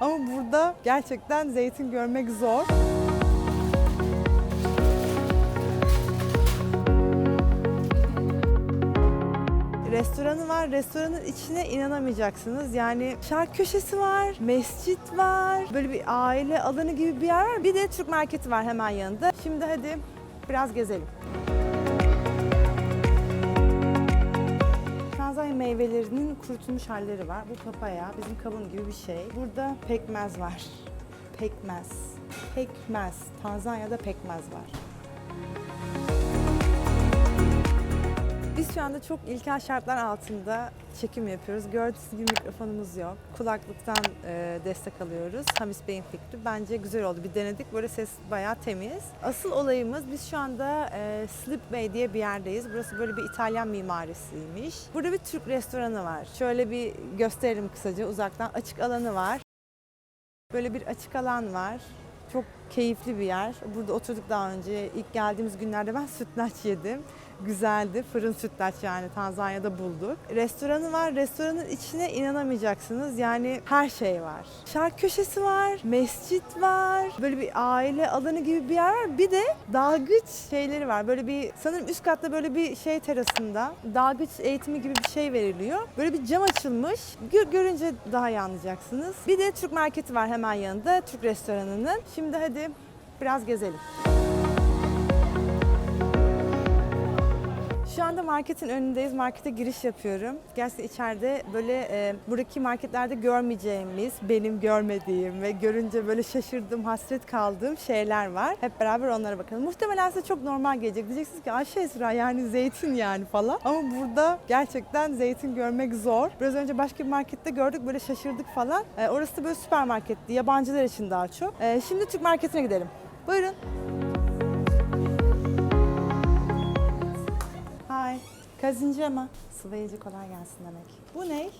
Ama burada gerçekten zeytin görmek zor. Restoranı var. Restoranın içine inanamayacaksınız. Yani şark köşesi var, mescit var, böyle bir aile alanı gibi bir yer var. Bir de Türk marketi var hemen yanında. Şimdi hadi biraz gezelim. Meyvelerinin kurutulmuş halleri var. Bu papaya, bizim kavun gibi bir şey. Burada pekmez var. Pekmez. Pekmez. Tanzanya'da pekmez var. Biz şu anda çok ilkel şartlar altında çekim yapıyoruz. Gördüğünüz gibi mikrofonumuz yok. Kulaklıktan e, destek alıyoruz. Hamis Bey'in fikri. Bence güzel oldu. Bir denedik. Böyle ses bayağı temiz. Asıl olayımız biz şu anda e, Slip Bay diye bir yerdeyiz. Burası böyle bir İtalyan mimarisiymiş. Burada bir Türk restoranı var. Şöyle bir gösterelim kısaca uzaktan. Açık alanı var. Böyle bir açık alan var. Çok keyifli bir yer. Burada oturduk daha önce. İlk geldiğimiz günlerde ben sütlaç yedim. Güzeldi. Fırın sütlaç yani Tanzanya'da bulduk. Restoranı var. Restoranın içine inanamayacaksınız. Yani her şey var. Şark köşesi var. Mescit var. Böyle bir aile alanı gibi bir yer var. Bir de dalgıç şeyleri var. Böyle bir sanırım üst katta böyle bir şey terasında dalgıç eğitimi gibi bir şey veriliyor. Böyle bir cam açılmış. Gö- görünce daha iyi anlayacaksınız. Bir de Türk marketi var hemen yanında. Türk restoranının. Şimdi hadi biraz gezelim. Şu anda marketin önündeyiz. Markete giriş yapıyorum. Gerçekten içeride böyle e, buradaki marketlerde görmeyeceğimiz, benim görmediğim ve görünce böyle şaşırdığım, hasret kaldığım şeyler var. Hep beraber onlara bakalım. Muhtemelen size çok normal gelecek. Diyeceksiniz ki Ayşe Esra yani zeytin yani falan. Ama burada gerçekten zeytin görmek zor. Biraz önce başka bir markette gördük böyle şaşırdık falan. E, orası da böyle süpermarketti. Yabancılar için daha çok. E, şimdi Türk marketine gidelim. Buyurun. Hay. Kazinci ama sıvayıcı kolay gelsin demek. Bu ne?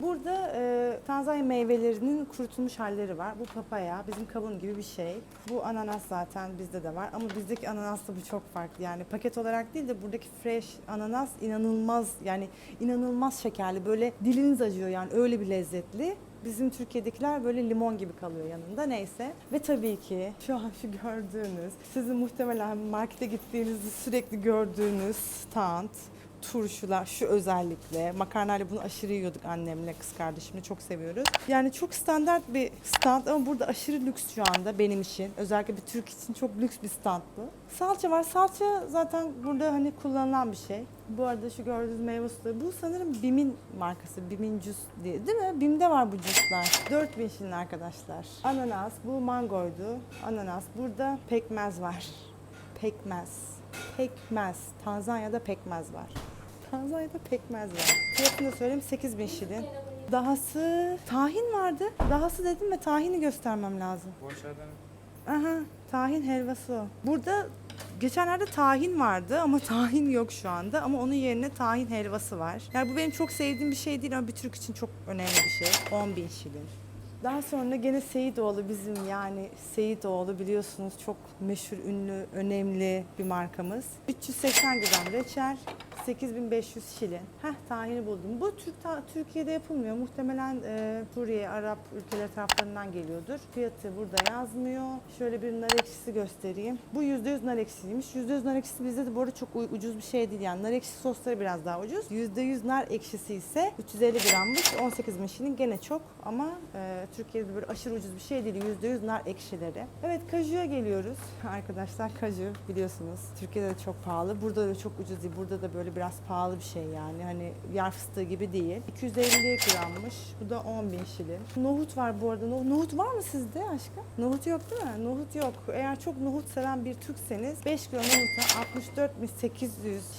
Burada e, Tanzanya meyvelerinin kurutulmuş halleri var. Bu papaya, bizim kavun gibi bir şey. Bu ananas zaten bizde de var ama bizdeki ananasla bu çok farklı. Yani paket olarak değil de buradaki fresh ananas inanılmaz yani inanılmaz şekerli. Böyle diliniz acıyor yani öyle bir lezzetli. Bizim Türkiye'dekiler böyle limon gibi kalıyor yanında neyse. Ve tabii ki şu an şu gördüğünüz, sizin muhtemelen markete gittiğinizde sürekli gördüğünüz stand, turşular şu özellikle. Makarnayla bunu aşırı yiyorduk annemle, kız kardeşimle çok seviyoruz. Yani çok standart bir stand ama burada aşırı lüks şu anda benim için. Özellikle bir Türk için çok lüks bir stand bu. Salça var. Salça zaten burada hani kullanılan bir şey. Bu arada şu gördüğünüz meyve suları. Bu sanırım Bim'in markası. Bim'in cüs diye. Değil mi? Bim'de var bu cüsler. 4000 şilin arkadaşlar. Ananas. Bu mangoydu. Ananas. Burada pekmez var. Pekmez. Pekmez. Tanzanya'da pekmez var. Tanzanya'da pekmez var. Fiyatını da söyleyeyim 8000 şilin. Dahası tahin vardı. Dahası dedim ve tahini göstermem lazım. Aha, tahin helvası. Burada geçenlerde tahin vardı ama tahin yok şu anda. Ama onun yerine tahin helvası var. Yani bu benim çok sevdiğim bir şey değil ama bir Türk için çok önemli bir şey. 10 bin şilin. Daha sonra gene Seyidoğlu bizim yani Seyidoğlu biliyorsunuz çok meşhur, ünlü, önemli bir markamız. 380 gram reçel, 8500 şilin. Heh tahini buldum. Bu Türk ta- Türkiye'de yapılmıyor. Muhtemelen e, Suriye, Arap ülkeler taraflarından geliyordur. Fiyatı burada yazmıyor. Şöyle bir nar ekşisi göstereyim. Bu %100 nar ekşisiymiş. %100 nar ekşisi bizde de bu arada çok ucuz bir şey değil. Yani nar ekşisi sosları biraz daha ucuz. %100 nar ekşisi ise 350 grammış. 18 bin şilin gene çok ama e, Türkiye'de böyle aşırı ucuz bir şey değil. %100 nar ekşileri. Evet kajuya geliyoruz. Arkadaşlar kaju biliyorsunuz. Türkiye'de de çok pahalı. Burada da çok ucuz değil. Burada da böyle biraz pahalı bir şey yani. Hani yer fıstığı gibi değil. 250 grammış. Bu da 10 bin şilin. Nohut var bu arada. No- Nohut var mı sizde aşkım? Nohut yok değil mi? Nohut yok. Eğer çok nohut seven bir Türkseniz 5 kilo nohuta 64.800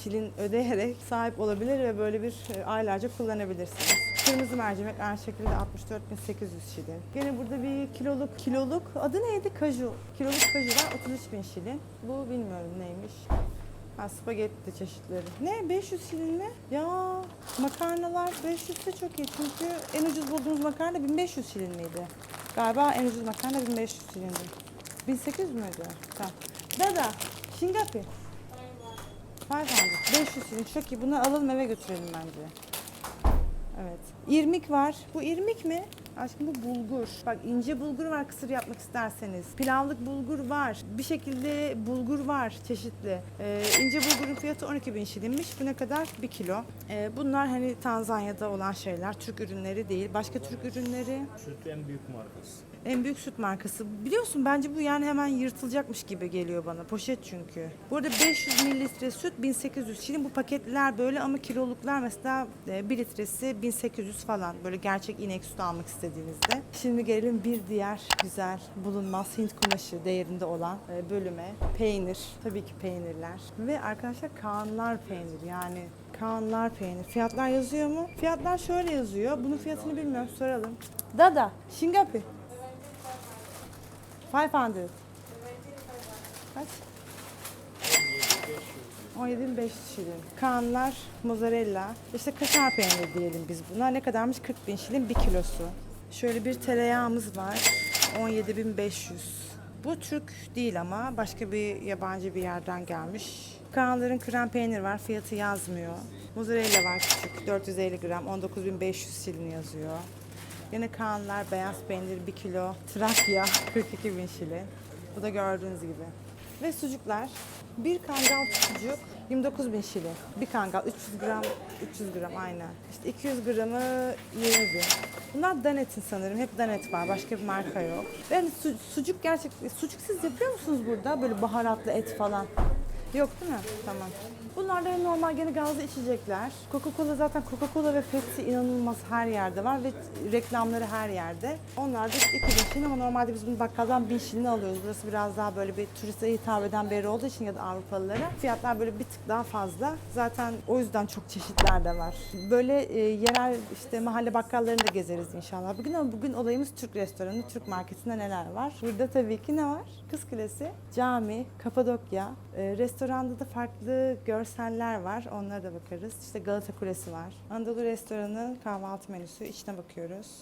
şilin ödeyerek sahip olabilir ve böyle bir e, aylarca kullanabilirsiniz. Kırmızı mercimek aynı şekilde 64.800 şilin. Gene burada bir kiloluk kiloluk adı neydi? Kaju. Kiloluk kaju var 33 bin şilin. Bu bilmiyorum neymiş. Ha spagetti çeşitleri. Ne 500 şilin? Ya makarnalar 500 de çok iyi çünkü en ucuz bulduğumuz makarna 1500 şilin? Galiba en ucuz makarna 1500 şilindi. 1800 müydü? Tamam. Dada, Şingapi. 500. 500 şilin çok iyi. Bunu alalım eve götürelim bence. Evet. İrmik var. Bu irmik mi? Aşkım bu bulgur. Bak ince bulgur var kısır yapmak isterseniz. Pilavlık bulgur var. Bir şekilde bulgur var çeşitli. Ee, ince bulgurun fiyatı 12 bin şilinmiş. Bu ne kadar? 1 kilo. Ee, bunlar hani Tanzanya'da olan şeyler. Türk ürünleri değil. Başka Türk ürünleri. Süt en büyük markası. En büyük süt markası. Biliyorsun bence bu yani hemen yırtılacakmış gibi geliyor bana. Poşet çünkü. Bu arada 500 mililitre süt 1800 şilin. Bu paketler böyle ama kiloluklar mesela 1 litresi 1800 falan. Böyle gerçek inek sütü almak istediğinizde. Şimdi gelelim bir diğer güzel bulunmaz Hint kumaşı değerinde olan e, bölüme. Peynir. Tabii ki peynirler. Ve arkadaşlar Kaanlar peynir yani Kaanlar peynir. Fiyatlar yazıyor mu? Fiyatlar şöyle yazıyor. Bunun fiyatını bilmiyorum soralım. Dada, Şingapi. 500. Kaç? 17.500 şilin. Kaanlar, mozzarella, işte kaşar peyniri diyelim biz buna. Ne kadarmış? 40 bin şilin bir kilosu. Şöyle bir tereyağımız var. 17.500. Bu Türk değil ama başka bir yabancı bir yerden gelmiş. Kaanların krem peynir var. Fiyatı yazmıyor. Mozzarella var küçük. 450 gram. 19.500 şilin yazıyor. Yine Kaanlar beyaz peynir 1 kilo. Trakya 42 bin şilin. Bu da gördüğünüz gibi. Ve sucuklar. Bir kangal sucuk 29 bin şili. Bir kangal 300 gram, 300 gram aynen. İşte 200 gramı 20 bin. Bunlar Danet'in sanırım. Hep Danet var. Başka bir marka yok. Yani su- sucuk gerçek, sucuk siz yapıyor musunuz burada? Böyle baharatlı et falan. Yok değil mi? Tamam. Bunlar da normal gene gazlı içecekler. Coca-Cola zaten Coca-Cola ve Pepsi inanılmaz her yerde var ve reklamları her yerde. Onlar da işte 2000 şilin ama normalde biz bunu bakkaldan 1000 şilini alıyoruz. Burası biraz daha böyle bir turiste hitap eden bir yer olduğu için ya da Avrupalılara. Fiyatlar böyle bir tık daha fazla. Zaten o yüzden çok çeşitler de var. Böyle e, yerel işte mahalle bakkallarını da gezeriz inşallah. Bugün ama bugün olayımız Türk restoranı, Türk marketinde neler var? Burada tabii ki ne var? Kız Kulesi, cami, Kapadokya. E, restoranda da farklı görseller var. Onlara da bakarız. İşte Galata Kulesi var. Anadolu restoranı kahvaltı menüsü. İçine bakıyoruz.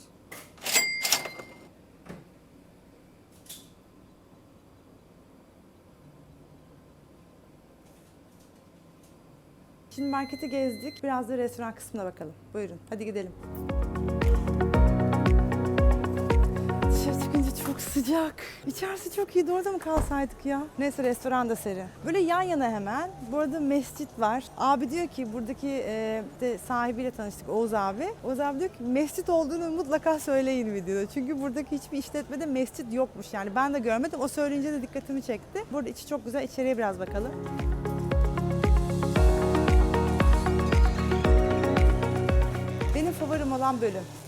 Şimdi marketi gezdik. Biraz da restoran kısmına bakalım. Buyurun. Hadi gidelim. Çok sıcak. İçerisi çok iyi. Orada mı kalsaydık ya? Neyse restoran da seri. Böyle yan yana hemen. Bu arada mescit var. Abi diyor ki buradaki e, de sahibiyle tanıştık Oğuz abi. Oğuz abi diyor ki mescit olduğunu mutlaka söyleyin videoda. Çünkü buradaki hiçbir işletmede mescit yokmuş. Yani ben de görmedim. O söyleyince de dikkatimi çekti. Burada içi çok güzel. İçeriye biraz bakalım. Benim favorim olan bölüm.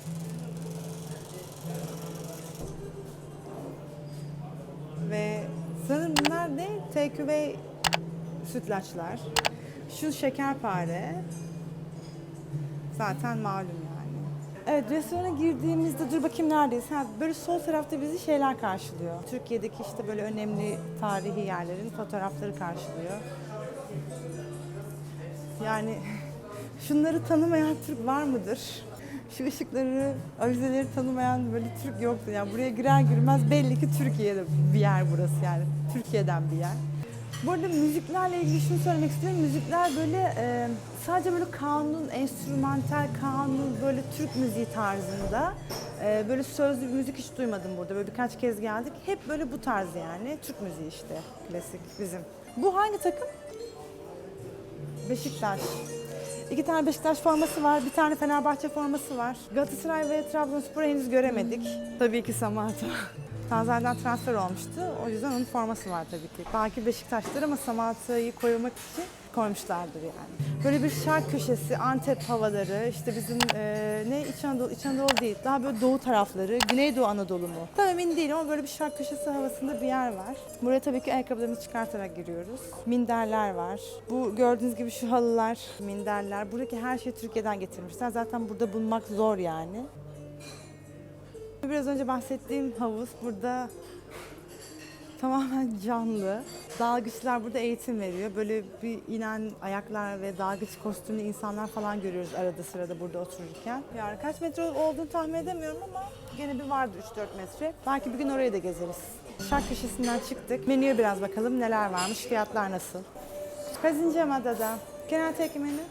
Take sütlaçlar. Şu şekerpare. Zaten malum yani. Evet restorana girdiğimizde dur bakayım neredeyiz. Ha, böyle sol tarafta bizi şeyler karşılıyor. Türkiye'deki işte böyle önemli tarihi yerlerin fotoğrafları karşılıyor. Yani şunları tanımayan Türk var mıdır? Şu ışıkları, avizeleri tanımayan böyle Türk yoktu. Yani buraya girer girmez belli ki Türkiye'de bir yer burası yani. Türkiye'den bir yer. Bu arada müziklerle ilgili şunu söylemek istiyorum. Müzikler böyle e, sadece böyle kanun, enstrümantal kanun, böyle Türk müziği tarzında. E, böyle sözlü bir müzik hiç duymadım burada. Böyle birkaç kez geldik. Hep böyle bu tarz yani. Türk müziği işte. Klasik bizim. Bu hangi takım? Beşiktaş. İki tane Beşiktaş forması var, bir tane Fenerbahçe forması var. Galatasaray ve Trabzonspor'u henüz göremedik. Tabii ki Samata. Tanzanya'dan transfer olmuştu. O yüzden onun forması var tabii ki. Belki Beşiktaş'tır ama Samata'yı koymak için koymuşlardır yani. Böyle bir şark köşesi, Antep havaları, işte bizim e, ne İç Anadolu, İç Anadolu değil, daha böyle doğu tarafları, Güneydoğu Anadolu mu? Tam emin değilim ama böyle bir şark köşesi havasında bir yer var. Buraya tabii ki ayakkabılarımızı çıkartarak giriyoruz. Minderler var. Bu gördüğünüz gibi şu halılar, minderler. Buradaki her şeyi Türkiye'den getirmişler. Zaten burada bulmak zor yani. Biraz önce bahsettiğim havuz burada tamamen canlı. Dalgıçlar burada eğitim veriyor. Böyle bir inen ayaklar ve dalgıç kostümlü insanlar falan görüyoruz arada sırada burada otururken. Yani kaç metre olduğunu tahmin edemiyorum ama gene bir vardı 3-4 metre. Belki bir gün orayı da gezeriz. Şark köşesinden çıktık. Menüye biraz bakalım neler varmış, fiyatlar nasıl. Kazince Madada. Can I take a menu?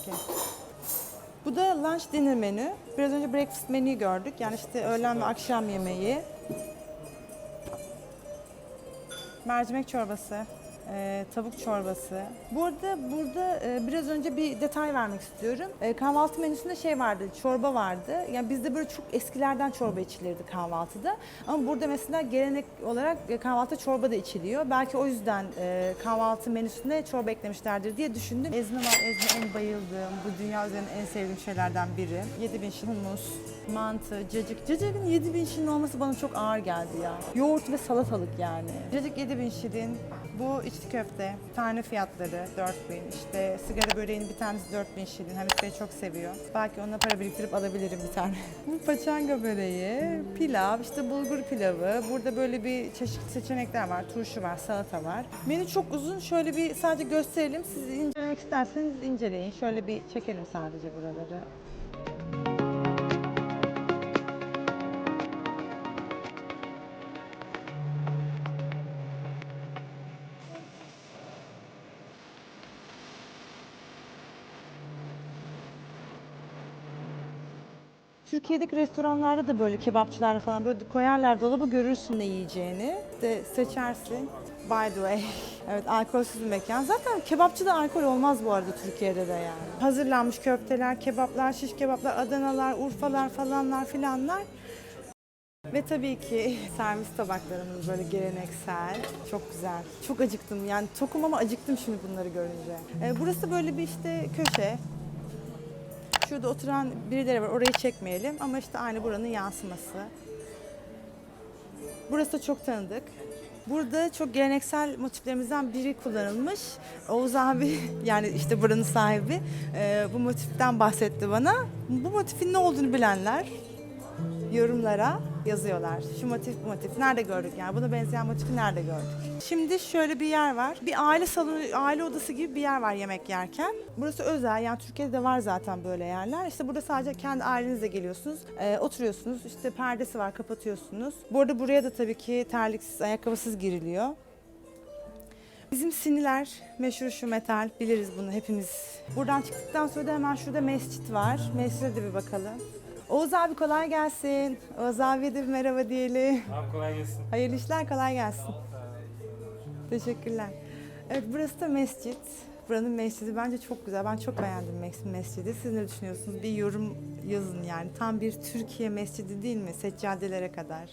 Okay. Bu da lunch dinner menü. Biraz önce breakfast menüyü gördük. Yani işte öğlen ve akşam yemeği. Mercimek çorbası, e, tavuk çorbası. Bu arada burada e, biraz önce bir detay vermek istiyorum. E, kahvaltı menüsünde şey vardı, çorba vardı. Yani bizde böyle çok eskilerden çorba içilirdi kahvaltıda. Ama burada mesela gelenek olarak e, kahvaltıda çorba da içiliyor. Belki o yüzden e, kahvaltı menüsüne çorba eklemişlerdir diye düşündüm. Ezme var, ezme en bayıldığım, bu dünya üzerinde en sevdiğim şeylerden biri. 7000 şin humus, mantı, cacık. Cacıkın 7000 şin olması bana çok ağır geldi ya. Yoğurt ve salatalık yani. Cacık 7000 şirin. Bu içli köfte. Tane fiyatları 4000. İşte sigara böreğinin bir tanesi 4000 şirin. Hamit Bey çok seviyor. Belki onunla para biriktirip alabilirim bir tane. Bu paçanga böreği, pilav, işte bulgur pilavı. Burada böyle bir çeşitli seçenekler var. Turşu var, salata var. Menü çok uzun. Şöyle bir sadece gösterelim. Siz incelemek isterseniz inceleyin. Şöyle bir çekelim sadece buraları. Türkiye'deki restoranlarda da böyle kebapçılarda falan böyle koyarlar dolaba görürsün ne yiyeceğini. De seçersin. By the way. Evet alkolsüz bir mekan. Zaten kebapçıda alkol olmaz bu arada Türkiye'de de yani. Hazırlanmış köfteler, kebaplar, şiş kebaplar, Adanalar, Urfalar falanlar filanlar. Ve tabii ki servis tabaklarımız böyle geleneksel. Çok güzel. Çok acıktım yani tokum ama acıktım şimdi bunları görünce. Ee, burası böyle bir işte köşe. Şurada oturan birileri var orayı çekmeyelim ama işte aynı buranın yansıması. Burası da çok tanıdık. Burada çok geleneksel motiflerimizden biri kullanılmış. Oğuz abi yani işte buranın sahibi e, bu motiften bahsetti bana. Bu motifin ne olduğunu bilenler yorumlara yazıyorlar. Şu motif bu motif nerede gördük yani buna benzeyen motifi nerede gördük? Şimdi şöyle bir yer var. Bir aile salonu, aile odası gibi bir yer var yemek yerken. Burası özel yani Türkiye'de de var zaten böyle yerler. İşte burada sadece kendi ailenizle geliyorsunuz. e, oturuyorsunuz. İşte perdesi var kapatıyorsunuz. Bu arada buraya da tabii ki terliksiz, ayakkabısız giriliyor. Bizim siniler meşhur şu metal biliriz bunu hepimiz. Buradan çıktıktan sonra da hemen şurada mescit var. Mescide de bir bakalım. Oğuz abi kolay gelsin. Oğuz abiye de bir merhaba diyelim. Abi kolay gelsin. Hayırlı işler kolay gelsin. Teşekkürler. Evet burası da mescit. Buranın mescidi bence çok güzel. Ben çok beğendim mes- mescidi. Siz ne düşünüyorsunuz? Bir yorum yazın yani. Tam bir Türkiye mescidi değil mi? Seccadelere kadar.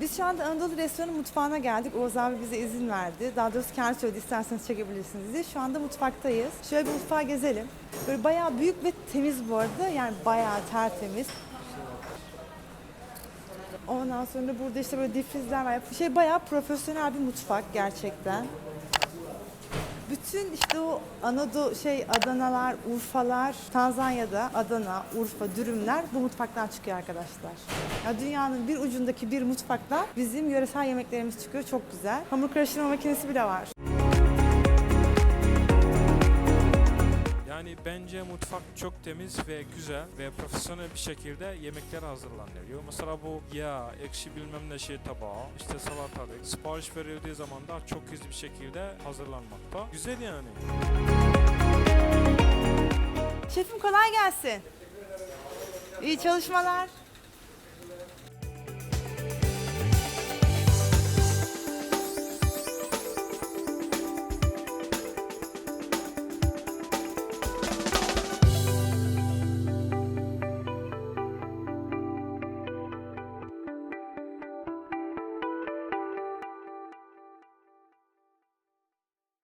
Biz şu anda Anadolu Restoranı mutfağına geldik. Oğuz abi bize izin verdi. Daha doğrusu kendi söyledi isterseniz çekebilirsiniz diye. Şu anda mutfaktayız. Şöyle bir mutfağa gezelim. Böyle bayağı büyük ve temiz bu arada. Yani bayağı tertemiz. Ondan sonra burada işte böyle difrizler var. Şey bayağı profesyonel bir mutfak gerçekten. Bütün işte o Anadolu şey Adanalar, Urfalar, Tanzanya'da Adana, Urfa, dürümler bu mutfaktan çıkıyor arkadaşlar. Ya dünyanın bir ucundaki bir mutfaktan bizim yöresel yemeklerimiz çıkıyor. Çok güzel. Hamur karıştırma makinesi bile var. Bence mutfak çok temiz ve güzel ve profesyonel bir şekilde yemekler hazırlanıyor. Mesela bu yağ, ekşi bilmem ne şey tabağı, işte salatalık, sipariş verildiği zaman da çok hızlı bir şekilde hazırlanmakta. Güzel yani. Şefim kolay gelsin. İyi çalışmalar.